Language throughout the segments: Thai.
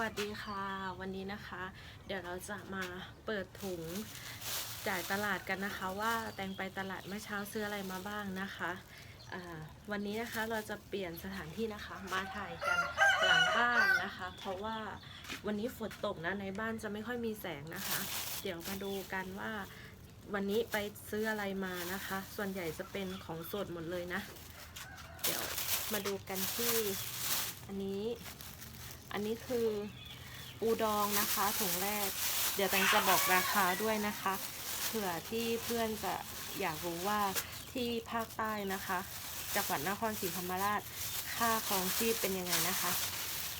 วัสดีค่ะ วันนี้นะคะ เดี๋ยวเราจะมาเปิดถุงจ่ายตลาดกันนะคะ ว่าแตงไปตลาดเมื่อเช้าซื้ออะไรมาบ้างนะคะวันนี้นะคะเราจะเปลี่ยนสถานที่นะคะ มาถ่ายกันหลังบ้านนะคะ เพราะว่าวันนี้ฝนตกนะในบ้านจะไม่ค่อยมีแสงนะคะ เดี๋ยวมาดูกันว่าวันนี้ไปซื้ออะไรมานะคะ ส่วนใหญ่จะเป็นของสดหมดเลยนะ เดี๋ยวมาดูกันที่อันนี้ อันนี้คือปูดองนะคะถุงแรก เดี๋ยวแตงจะบอกราคาด้วยนะคะเผื่อที่เพื่อนจะอยากรู้ว่าที่ภาคใต้นะคะจังหวัดนครศรีธรรมราชค่าครองชีพเป็นยังไงนะคะ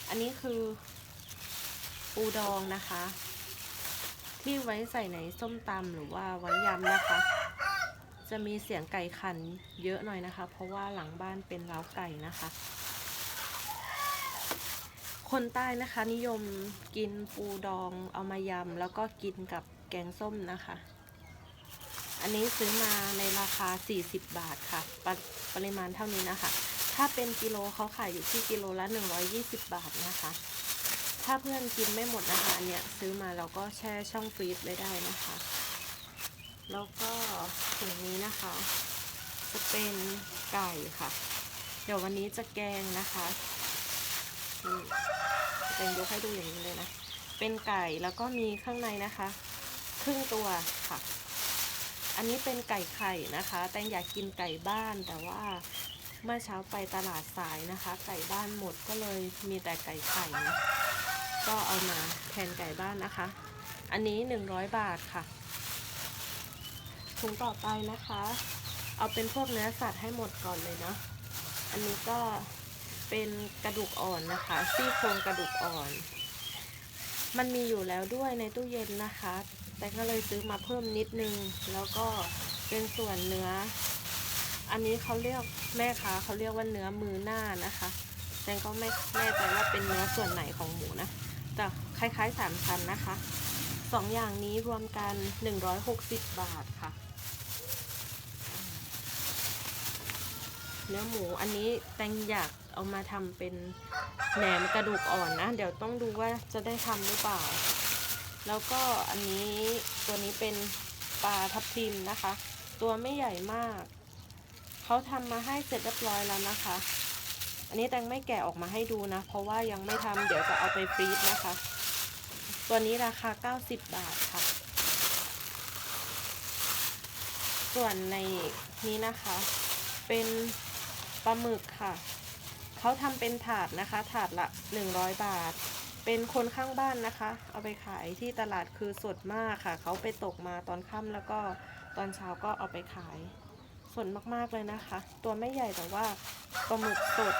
อันนี้คือปูดองนะคะ ที่ไว้ใส่ในส้มตำหรือว่าไว้ยำนะคะ จะมีเสียงไก่ขันเยอะหน่อยนะคะ เพราะว่าหลังบ้านเป็นเล้าไก่นะคะ คนใต้นะคะ นิยมกินปูดองเอามายำแล้วก็กินกับแกงส้มนะคะ อันนี้ซื้อมาในราคา 40 บาทค่ะปรปริมาณเท่านี้นะคะ ถ้าเป็นกิโลเขาขายอยู่ที่กิโลละ 120 บาทนะคะ ถ้าเพื่อนกินไม่หมดนะคะอันเนี่ยซื้อมาเราก็แช่ช่องฟรีซไว้ได้นะคะ แล้วก็ถุงนี้นะคะ จะเป็นไก่ค่ะ เดี๋ยววันนี้จะแกงนะคะ นี่เป็นยกให้ดูอย่างนี้เลยนะ เป็นไก่แล้วก็มีข้างในนะคะ ครึ่งตัวค่ะ อันนี้เป็นไก่ไข่นะคะ แตงอยากกินไก่บ้านแต่ว่าเมื่อเช้าไปตลาดสายนะคะ ไก่บ้านหมดก็เลยมีแต่ไก่ไข่นะก็เอามาแทนไก่บ้านนะคะ อันนี้ 100 บาทค่ะถุงต่อไปนะคะ เอาเป็นพวกเนื้อสัตว์ให้หมดก่อนเลยนะ อันนี้ก็ เป็นกระดูกอ่อนนะคะ ซี่โครงกระดูกอ่อน มันมีอยู่แล้วด้วยในตู้เย็นนะคะ แต่ก็เลยซื้อมาเพิ่มนิดนึง แล้วก็เป็นส่วนเนื้อ อันนี้เขาเรียกแม่ค้าเขาเรียกว่าเนื้อมือหน้านะคะแต่ก็ไม่แน่ใจว่าเป็นเนื้อส่วนไหนของหมูนะแต่คล้ายๆสามชั้นนะคะสองอย่างนี้รวมกัน 160 บาทค่ะ เนื้อหมูอันนี้แตงอยากเอามาทำเป็นแหนมกระดูกอ่อนนะ เดี๋ยวต้องดูว่าจะได้ทำหรือเปล่า แล้วก็อันนี้ตัวนี้เป็นปลาทับทิมนะคะ ตัวไม่ใหญ่มาก เขาทำมาให้เสร็จเรียบร้อยแล้วนะคะ อันนี้แตงไม่แกะออกมาให้ดูนะ เพราะว่ายังไม่ทำเดี๋ยวจะเอาไปฟรีซนะคะ ตัวนี้ราคา 90 บาทค่ะ ส่วนในนี้นะคะเป็น ปลาหมึกค่ะ เขาทำเป็นถาดนะคะ ถาดละ 100 บาท เป็นคนข้างบ้านนะคะ เอาไปขายที่ตลาดคือสดมากค่ะ เขาไปตกมาตอนค่ำแล้วก็ตอนเช้าก็เอาไปขาย สดมากๆเลยนะคะ ตัวไม่ใหญ่แต่ว่าปลาหมึกสด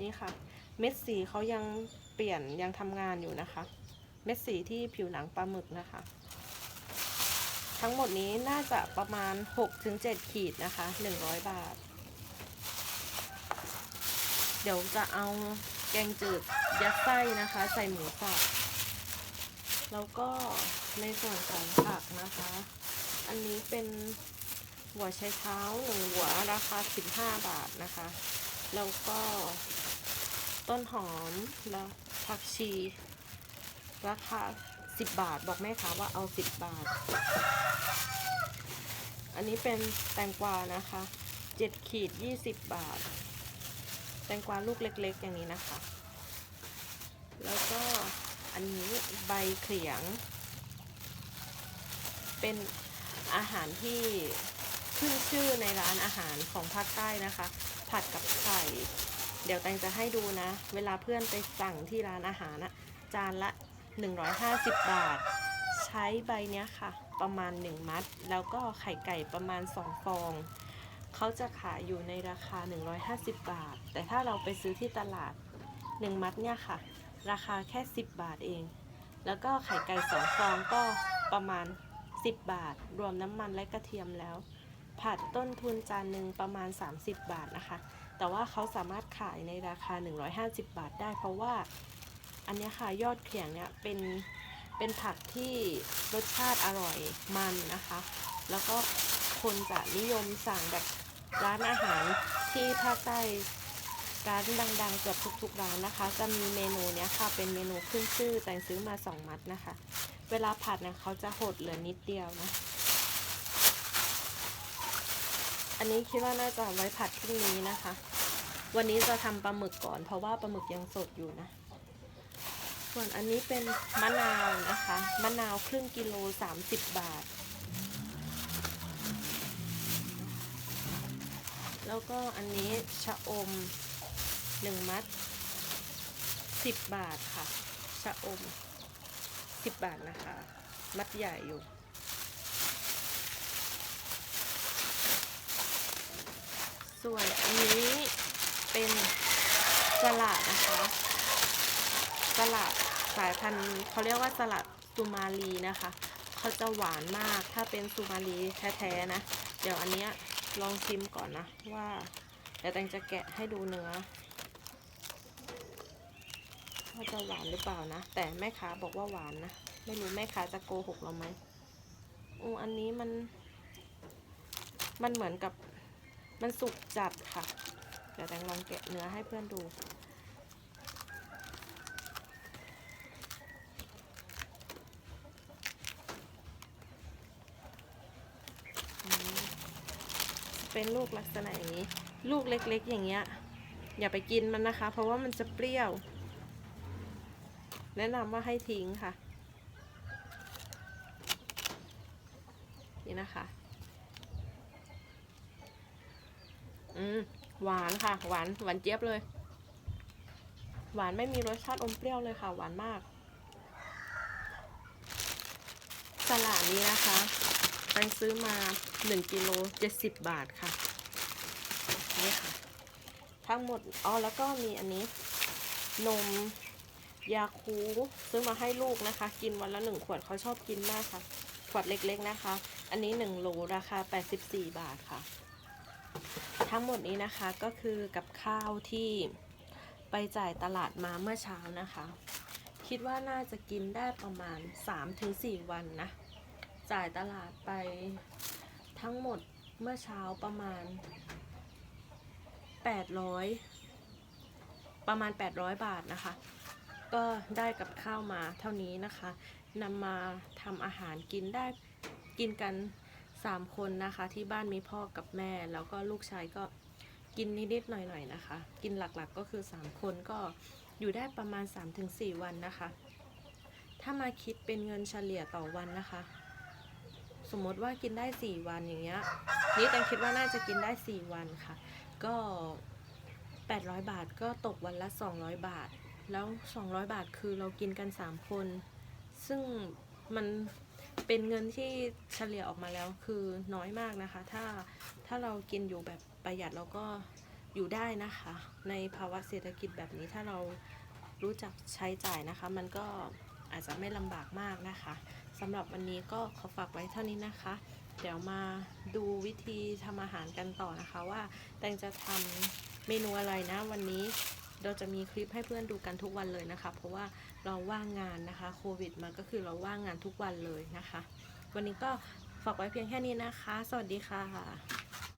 นี่ค่ะ เม็ดสีเขายังเปลี่ยนยังทำงานอยู่นะคะ เม็ดสีที่ผิวหนังปลาหมึกนะคะ ทั้งหมดนี้น่าจะประมาณ 6-7 ขีดนะคะ 100 บาท ดี๋ยวจะเอาแกงจืดยัดไส้นะคะ ใส่หมูสับแล้วก็ในส่วนของผักนะคะ อันนี้เป็นหัวไชเท้าหนึ่งหัวราคา 15 บาทนะคะ แล้วก็ต้นหอมแล้วผักชี ราคา 10 บาทบอกแม่ค้าว่าเอา 10 บาท อันนี้เป็นแตงกวานะคะ 7 ขีด 20 บาท แตงกวาลูกเล็กๆ อย่างนี้นะคะ แล้วก็อันนี้ใบเขียง เป็นอาหารที่ขึ้นชื่อในร้านอาหารของภาคใต้นะคะ ผัดกับไข่ เดี๋ยวแตงจะให้ดูนะ เวลาเพื่อนไปสั่งที่ร้านอาหารนะจานละ 150 บาท ใช้ใบเนี้ยค่ะ ประมาณ 1 มัด แล้วก็ไข่ไก่ประมาณ 2 ฟอง เขาจะขายอยู่ในราคา 150 บาท แต่ถ้าเราไปซื้อที่ตลาด 1 มัดเนี่ยค่ะ ราคาแค่ 10 บาทเอง แล้วก็ไข่ไก่2ฟองก็ประมาณ 10 บาท รวมน้ำมันและกระเทียมแล้ว ผัดต้นทุนจานหนึ่งประมาณ 30 บาทนะคะ แต่ว่าเขาสามารถขายในราคา 150 บาทได้ เพราะว่าอันนี้ค่ะยอดเขียงเนี่ยเป็นเป็นผักที่รสชาติอร่อยมันนะคะ แล้วก็ คนจะนิยมสั่งแบบร้านอาหารที่ภาคใต้ร้านดังๆเกือบทุกๆร้านนะคะ จะมีเมนูเนี้ยค่ะเป็นเมนูขึ้นชื่อแต่งซื้อมาสองมัดนะคะ เวลาผัดเนี่ยเขาจะหดเหลือนิดเดียวนะ อันนี้คิดว่าน่าจะไว้ผัดพรุ่งนี้นะคะ วันนี้จะทำปลาหมึกก่อน เพราะว่าปลาหมึกยังสดอยู่นะส่วนอันนี้เป็นมะนาวนะคะ มะนาวครึ่งกิโล 30 บาท แล้วก็อันนี้ชะอม1มัด10บบาทค่ะ ชะอม10บาทนะคะ มัดใหญ่อยู่ ส่วนอันนี้เป็นสลัดนะคะสลัดสายพันธุ์เขาเรียกว่าสลัดซูมาลีนะคะ เขาจะหวานมากถ้าเป็นซูมาลีแท้ๆนะ เดี๋ยวอันเนี้ย ลองชิมก่อนนะว่าเดี๋ยวแตงจะแกะให้ดูเนื้อว่าจะหวานหรือเปล่านะ แต่แม่ค้าบอกว่าหวานนะไม่รู้แม่ค้าจะโกหกเราไหมอูออันนี้มัน มันเหมือนกับมันสุกจัดค่ะ เดี๋ยวแตงลองแกะเนื้อให้เพื่อนดู อืม เป็นลูกลักษณะอย่างนี้ ลูกเล็กๆ อย่างเงี้ย อย่าไปกินมันนะคะ เพราะว่ามันจะเปรี้ยว แนะนำว่าให้ทิ้งค่ะ นี่นะคะ อืม หวานค่ะ หวาน หวานเจี๊ยบเลย หวานไม่มีรสชาติอมเปรี้ยวเลยค่ะ หวานมาก สลัดนี้นะคะ ตงซื้อมา 1กิโล70 บาทค่ะ นี่ค่ะ ทั้งหมด อ๋อ แล้วก็มีอันนี้ นมยาคูซื้อมาให้ลูกนะคะ กินวันละหนึ่งขวดเขาชอบกินมากค่ะ ขวดเล็กๆนะคะ อันนี้1โลราคา 84 บาทค่ะ ทั้งหมดนี้นะคะก็คือกับข้าวที่ไปจ่ายตลาดมาเมื่อเช้านะคะ คิดว่าน่าจะกินได้ประมาณ 3-4 วันนะ จ่ายตลาดไปทั้งหมดเมื่อเช้าประมาณ 800 ประมาณ 800 บาทนะคะ ก็ได้กับข้าวมาเท่านี้นะคะนำมาทำอาหารกินได้กินกัน 3 คนนะคะ ที่บ้านมีพ่อกับแม่ แล้วก็ลูกชายก็กินนิดๆหน่อยๆนะคะ กินหลักๆก็คือ 3 คนก็อยู่ได้ประมาณ 3-4 วันนะคะ ถ้ามาคิดเป็นเงินเฉลี่ยต่อวันนะคะ สมมติว่ากินได้ 4 วันอย่างเงี้ยนี่แตงคิดว่าน่าจะกินได้ 4 วันค่ะ ก็ 800 บาทก็ตกวันละ 200 บาท แล้ว 200 บาทคือเรากินกัน 3 คน ซึ่งมันเป็นเงินที่เฉลี่ยออกมาแล้วคือน้อยมากนะคะ ถ้าถ้าเรากินอยู่แบบประหยัดเราก็อยู่ได้นะคะ ในภาวะเศรษฐกิจแบบนี้ถ้าเรารู้จักใช้จ่ายนะคะ มันก็อาจจะไม่ลำบากมากนะคะ สำหรับวันนี้ก็ขอฝากไว้เท่านี้นะคะ เดี๋ยวมาดูวิธีทำอาหารกันต่อนะคะว่าแตงจะทำเมนูอะไรนะ วันนี้เราจะมีคลิปให้เพื่อนดูกันทุกวันเลยนะคะ เพราะว่าเราว่างงานนะคะโควิดมาก็คือเราว่างงานทุกวันเลยนะคะ วันนี้ก็ฝากไว้เพียงแค่นี้นะคะ สวัสดีค่ะ